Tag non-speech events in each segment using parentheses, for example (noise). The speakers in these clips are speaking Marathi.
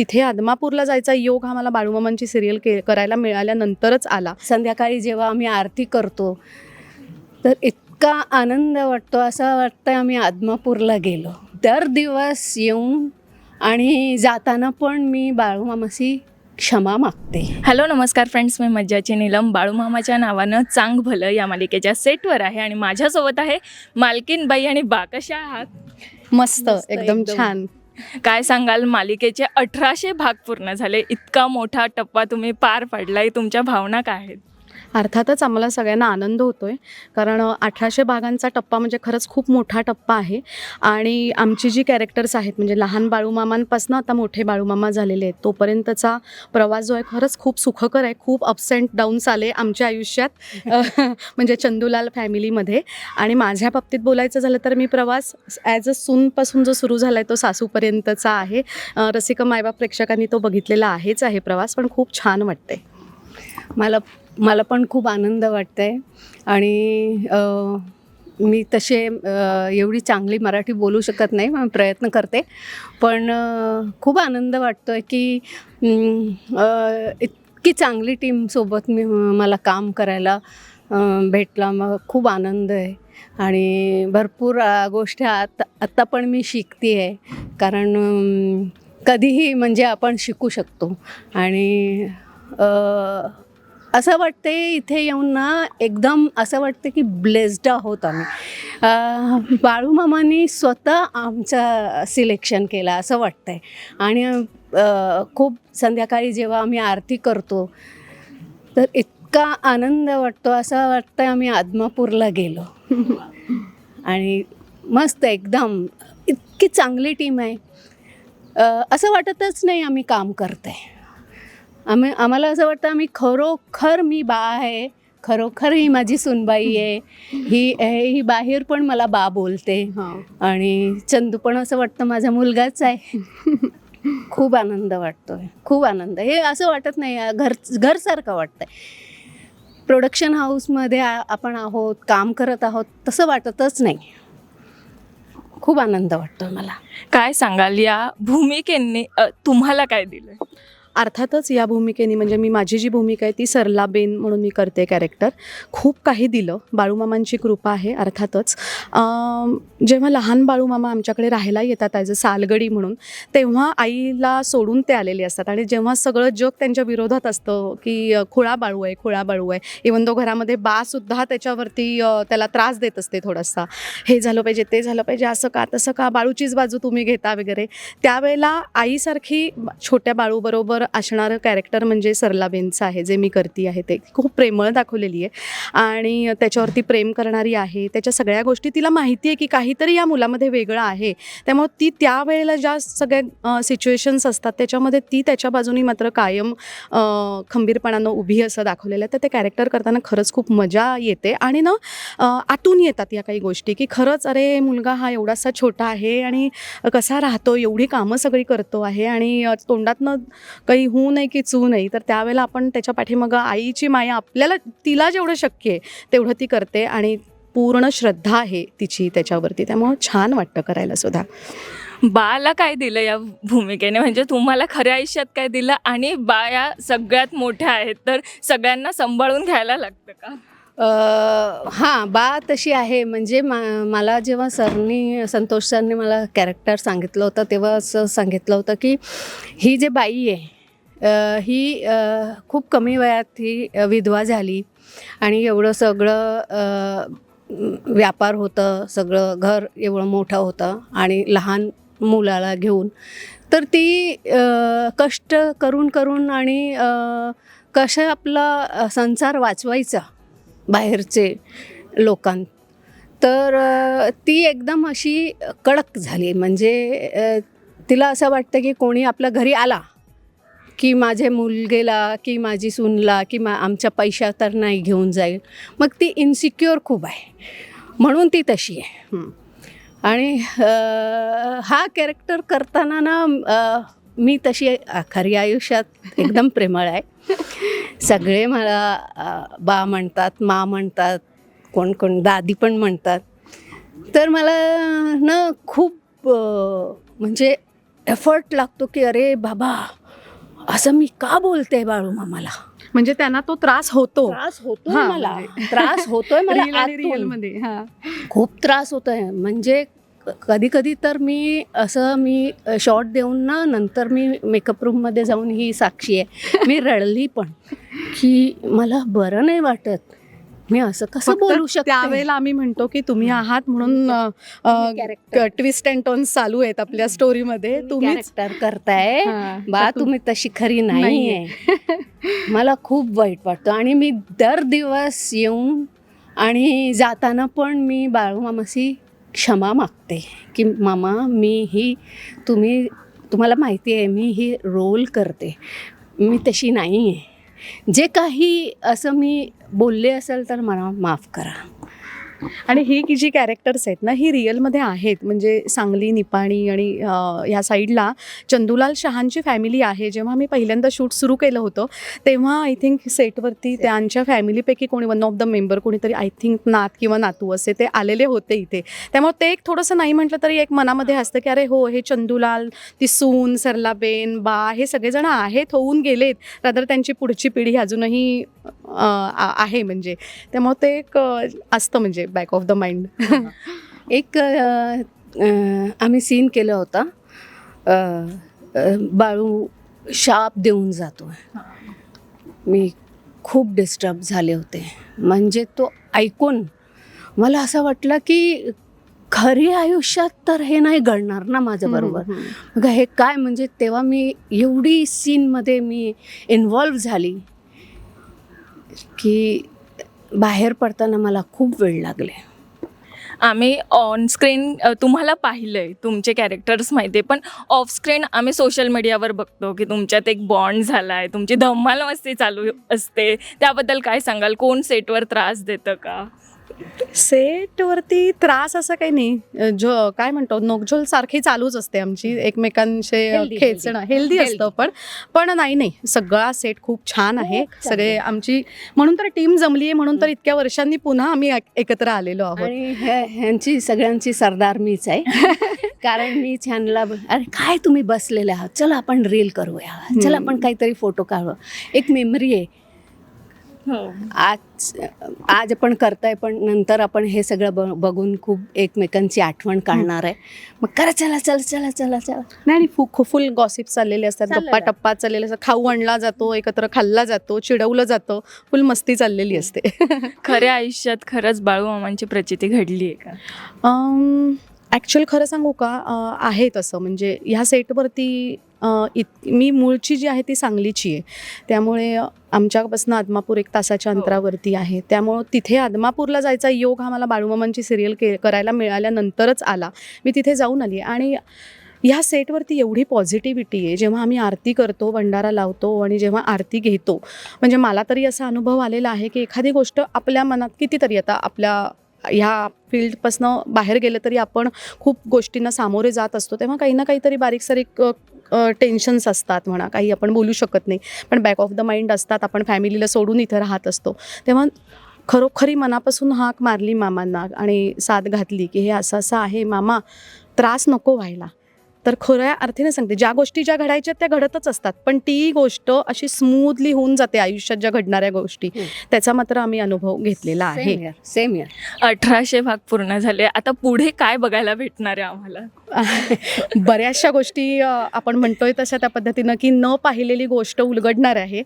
तिथे आदमापूरला जायचा योग हा मला बाळूमामांची सिरियल के करायला मिळाल्यानंतरच आला. संध्याकाळी जेव्हा आम्ही आरती करतो तर इतका आनंद वाटतो असं वाटतं आम्ही आदमापूरला गेलो. दर दिवस येऊन आणि जाताना पण मी बाळूमामाशी क्षमा मागते. हॅलो नमस्कार फ्रेंड्स मी मज्जाची नीलम. बाळूमामाच्या नावानं चांग भलं या मालिकेच्या सेटवर आहे आणि माझ्यासोबत आहे मालकीनबाई आणि बा कशा आहात? मस्त एकदम. छान. काय सांगाल? मालिकेचे अठराशे भाग पूर्ण झाले. इतका मोठा टप्पा तुम्ही पार पडलाय. तुमच्या भावना काय आहेत? अर्थातच आम्हाला सगळ्यांना आनंद होतो आहे कारण अठराशे भागांचा टप्पा म्हणजे खरंच खूप मोठा टप्पा आहे. आणि आमची जी कॅरेक्टर्स आहेत म्हणजे लहान बाळूमामांपासून आता मोठे बाळूमामा झालेले आहेत. तोपर्यंतचा प्रवास जो आहे खरंच खूप सुखकर आहे. खूप अप्स अँड डाऊन्स आले आमच्या आयुष्यात (laughs) म्हणजे चंदूलाल फॅमिलीमध्ये. आणि माझ्या बाबतीत बोलायचं झालं तर मी प्रवास ॲज अ सूनपासून जो सुरू झाला आहे तो सासूपर्यंतचा आहे. रसिका मायबाप प्रेक्षकांनी तो बघितलेला आहेच आहे प्रवास पण खूप छान वाटते मला मला पण खूप आनंद वाटतं आहे आणि मी तसे एवढी चांगली मराठी बोलू शकत नाही मग प्रयत्न करते. पण खूप आनंद वाटतो आहे की इतकी चांगली टीमसोबत मी मला काम करायला भेटला. मग खूप आनंद आहे. आणि भरपूर गोष्टी आत्ता आत्ता पण मी शिकते आहे कारण कधीही म्हणजे आपण शिकू शकतो. आणि असं वाटते इथे येऊन ना एकदम असं वाटतं की ब्लेस्ड आहोत आम्ही. अ, बाळूमामांनी स्वतः आमचं सिलेक्शन केलं असं वाटतंय. आणि खूप संध्याकाळी जेव्हा आम्ही आरती करतो तर इतका आनंद वाटतो असं वाटतं आम्ही आदमापूरला गेलो. आणि मस्त एकदम इतकी चांगली टीम आहे. असं वाटतच नाही आम्ही काम करते आम्ही आम्हाला असं वाटतं आम्ही खरोखर मी बा आहे खरोखर ही माझी सुनबाई आहे ही हे- ही बाहेर पण मला बा बोलते. आणि चंदू पण असं वाटतं माझा मुलगाच आहे. (laughs) खूप आनंद वाटतोय खूप आनंद. हे असं वाटत नाही घर घरसारखं वाटतंय. प्रोडक्शन हाऊसमध्ये आपण आहोत काम करत आहोत तसं वाटतच नाही. खूप आनंद वाटतो मला. काय सांगाल या भूमिकेने तुम्हाला काय दिलं अर्थातच या भूमिकेने म्हणजे मी माझी जी भूमिका आहे ती सरलाबेन म्हणून मी करते कॅरेक्टर खूप काही दिलं. बाळूमामांची कृपा आहे अर्थातच. जेव्हा लहान बाळूमामा आमच्याकडे राहायला येतात ॲज अ सालगडी म्हणून तेव्हा आईला सोडून ते आलेले असतात. आणि जेव्हा सगळं जग त्यांच्या विरोधात असतं की खुळा बाळू आहे खुळा बाळू आहे. इवन तो घरामध्ये बासुद्धा त्याच्यावरती त्याला त्रास देत असते थोडासा. हे झालं पाहिजे ते झालं पाहिजे असं का तसं का बाळूचीच बाजू तुम्ही घेता वगैरे. त्यावेळेला आईसारखी छोट्या बाळूबरोबर असणारं कॅरेक्टर म्हणजे सरलाबेनचं आहे जे मी करती आहे ते. खूप प्रेमळ दाखवलेली आहे. आणि त्याच्यावरती प्रेम करणारी आहे. त्याच्या सगळ्या गोष्टी तिला माहिती आहे की काहीतरी या मुलामध्ये वेगळं आहे. त्यामुळे ती त्यावेळेला ज्या सगळ्या सिच्युएशन्स असतात त्याच्यामध्ये ती त्याच्या बाजूनी मात्र कायम खंबीरपणानं उभी असं दाखवलेलं आहे. तर ते कॅरेक्टर करताना खरंच खूप मजा येते. आणि ना आटून आतून येतात या काही गोष्टी की खरंच अरे मुलगा हा एवढासा छोटा आहे आणि कसा राहतो एवढी कामं सगळी करतो आहे आणि तोंडातनं काही होऊ नये की चू नाही तर त्यावेळेला आपण त्याच्या पाठीमागं आईची माया आपल्याला तिला जेवढं शक्य आहे तेवढं ती करते आणि पूर्ण श्रद्धा आहे तिची त्याच्यावरती. त्यामुळं छान वाटतं करायला सुद्धा. बाला काय दिलं या भूमिकेने? म्हणजे तुम्हाला खऱ्या आयुष्यात काय दिलं आणि बा या सगळ्यात मोठ्या आहेत तर सगळ्यांना सांभाळून घ्यायला लागतं का? हां बा तशी आहे. म्हणजे मा मला जेव्हा सरनी संतोष सरनी मला कॅरेक्टर सांगितलं होतं तेव्हा असं सांगितलं होतं की ही जे बाई आहे ही खूप कमी वयात ही विधवा झाली. आणि एवढं सगळं व्यापार होतं सगळं घर एवढं मोठं होतं आणि लहान मुलाला घेऊन. तर ती कष्ट करून करून आणि कसं आपला संसार वाचवायचा बाहेरचे लोकां तर ती एकदम अशी कडक झाली. म्हणजे तिला असं वाटतं की कोणी आपल्या घरी आला की माझे मुलगेला की माझी सूनला की मा आमच्या पैशा तर नाही घेऊन जाईल. मग ती इन्सिक्युअर खूप आहे. म्हणून ती तशी आहे. आणि हा कॅरेक्टर करताना ना मी तशी खरी आयुष्यात एकदम (laughs) प्रेमळ आहे. सगळे मला बा म्हणतात मा म्हणतात कोण कोण दादी पण म्हणतात. तर मला ना खूप म्हणजे एफर्ट लागतो की अरे बाबा असं मी का बोलते बाळू मामाला? म्हणजे त्यांना तो त्रास होतो. त्रास होतोय हा, मला. म्हणजे- त्रास होतोय मला Real आणि आतून. real मध्ये हा. खूप त्रास होतोय. म्हणजे कधी कधी तर मी असं मी शॉर्ट देऊन ना नंतर मी मेकअप रूममध्ये जाऊन ही साक्षी आहे. मी रडली पण. की मला बरं नाही वाटत. मी असं कसं बोलू शकते? त्यावेळेला आम्ही म्हणतो की तुम्ही आहात म्हणून. ट्विस्ट अँड टर्न्स चालू आहेत आपल्या स्टोरीमध्ये तुम्ही करताय. बा तुम्ही तशी खरी नाहीये. (laughs) मला खूप वाईट वाटतं. आणि मी दर दिवस येऊन आणि जाताना पण मी बाळूमामाशी क्षमा मागते. की मामा मी ही तुम्ही तुम्हाला माहिती आहे मी ही रोल करते. मी तशी नाही आहे जे काही असं मी बोलले असेल तर मला माफ करा. आणि ही की जी कॅरेक्टर्स आहेत ना ही रिअलमध्ये आहेत. म्हणजे सांगली निपाणी आणि ह्या साईडला चंदूलाल शहांची फॅमिली आहे. जेव्हा मी पहिल्यांदा शूट सुरू केलं होतं तेव्हा आय थिंक सेटवरती त्यांच्या फॅमिलीपैकी कोणी वन ऑफ द मेंबर कोणीतरी आय थिंक नात किंवा नातू असे ते आलेले होते इथे. त्यामुळे ते एक थोडंसं नाही म्हटलं तरी एक मनामध्ये असतं की अरे हो हे चंदूलाल ती सून सरलाबेन बा हे सगळेजण आहेत होऊन गेलेत. रादर त्यांची पुढची पिढी अजूनही आहे म्हणजे. त्यामुळे ते एक असतं म्हणजे. बॅक ऑफ द माइंड एक आम्ही सीन केलं होता. बाळू शाप देऊन जातो मी खूप डिस्टर्ब झाले होते. म्हणजे तो ऐकून मला असं वाटलं की खरी आयुष्यात तर हे नाही घडणार ना माझ्या बरोबर. मग हे काय? म्हणजे तेव्हा मी एवढी सीनमध्ये मी इन्वॉल्व झाली की बाहेर पडताना मला खूप वेळ लागले. आम्ही ऑनस्क्रीन तुम्हाला तुम्हाला पाहिलंय तुमचे कॅरेक्टर्स माहिती आहे पण ऑफस्क्रीन आम्ही सोशल मीडियावर बघतो की तुमच्यात एक बॉन्ड झाला आहे तुमची धम्माल मस्ती चालू असते. त्याबद्दल काय सांगाल? कोण सेटवर त्रास देतं का? सेटवरती त्रास असं काही नाही. जो काय म्हणतो नोकझोल सारखी चालूच असते आमची. एकमेकांचे Healthy, खेचणं हेल्दी. असतं पण पण नाही नाही. सगळा सेट खूप छान आहे. सगळे. आमची म्हणून तर टीम जमली आहे म्हणून तर इतक्या वर्षांनी पुन्हा आम्ही एक- एकत्र आलेलो आहोत. ह्यांची सगळ्यांची सरदार मीच आहे. (laughs) कारण मी छानला अरे काय तुम्ही बसलेले आहात? चला आपण रील करूया. चला आपण काहीतरी फोटो काढू एक मेमरी आहे. आज आज आपण करताय पण नंतर आपण हे सगळं ब बघून खूप एकमेकांची आठवण काढणार आहे. मग करा चला चला चला चला चला. नाही आणि फु फुल गॉसिप चाललेले असतात. गप्पा टप्पा चाललेले असतात. खाऊ आणला जातो एकत्र खाल्ला जातो चिडवलं जातं. फुल मस्ती चाललेली असते. खऱ्या आयुष्यात खरंच बाळूमामांची प्रचिती घडली आहे का ॲक्च्युअल खरं सांगू का आहे तसं म्हणजे ह्या सेटवरती इत मी मूळची जी आहे ती सांगलीची आहे. त्यामुळे आमच्यापासून आदमापूर एक तासाच्या हो. अंतरावरती आहे. त्यामुळं तिथे आदमापूरला जायचा योग हा मला बाळूमामांची सिरियल के करायला मिळाल्यानंतरच आला. मी तिथे जाऊन आली. आणि ह्या सेटवरती एवढी पॉझिटिव्हिटी आहे. जेव्हा आम्ही आरती करतो भंडारा लावतो आणि जेव्हा आरती घेतो म्हणजे मला तरी असा अनुभव आलेला आहे की एखादी गोष्ट आपल्या मनात कितीतरी आता आपल्या ह्या फील्डपासनं बाहेर गेलं तरी आपण खूप गोष्टींना सामोरे जात असतो. तेव्हा काही ना काहीतरी बारीक सारीक टेन्शन्स असतात म्हणा. काही आपण बोलू शकत नाही. पण बॅक ऑफ द माइंड असतात. आपण फॅमिलीला सोडून इथं राहत असतो. तेव्हा खरोखरी मनापासून हाक मारली मामांना आणि साथ घातली की हे असं असं आहे मामा त्रास नको व्हायला. तर खऱ्या अर्थीने सांगते ज्या गोष्टी ज्या घडायच्या त्या घडतच असतात पण ती गोष्ट अशी स्मूथली होऊन जाते आयुष्यात ज्या घडणाऱ्या गोष्टी. त्याचा मात्र आम्ही अनुभव घेतलेला आहे. सेम इयर अठराशे भाग पूर्ण झाले. आता पुढे काय बघायला भेटणार आहे आम्हाला? (laughs) बऱ्याचशा गोष्टी आपण म्हणतोय तशा त्या पद्धतीनं की न पाहिलेली गोष्ट उलगडणार आहे.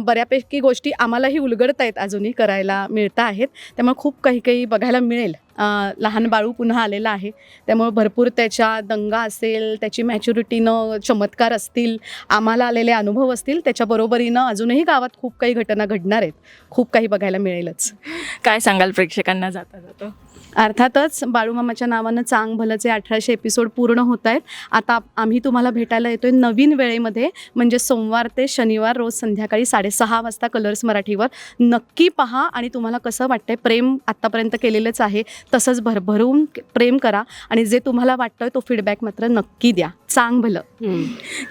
बऱ्यापैकी गोष्टी आम्हालाही उलगडत आहेत अजूनही करायला मिळत आहेत. त्यामुळे खूप काही काही बघायला मिळेल. लहान बाळू पुन्हा आलेला आहे. त्यामुळे भरपूर त्याच्या दंगा असेल त्याची मॅच्युरिटीनं चमत्कार असतील आम्हाला आलेले अनुभव असतील त्याच्या बरोबरीनं अजूनही गावात खूप काही घटना घडणार आहेत. खूप काही बघायला मिळेलच. काय सांगाल प्रेक्षकांना जाता जाता? अर्थातच बाळूमामाच्या नावानं चांग भलचे अठराशे एपिसोड पूर्ण होत आहेत आता आम्ही तुम्हाला भेटायला येतोय नवीन वेळेमध्ये म्हणजे सोमवार ते शनिवार रोज संध्याकाळी साडेसहा वाजता कलर्स मराठीवर. नक्की पहा आणि तुम्हाला कसं वाटतंय प्रेम आत्तापर्यंत केलेलंच आहे तसंच भरभरून प्रेम करा आणि जे तुम्हाला वाटतंय तो फीडबॅक मात्र नक्की द्या. चांग भलं.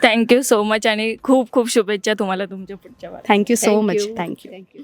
थँक्यू सो मच आणि खूप खूप शुभेच्छा तुम्हाला तुमच्या पुढच्या. Thank you so much thank you thank you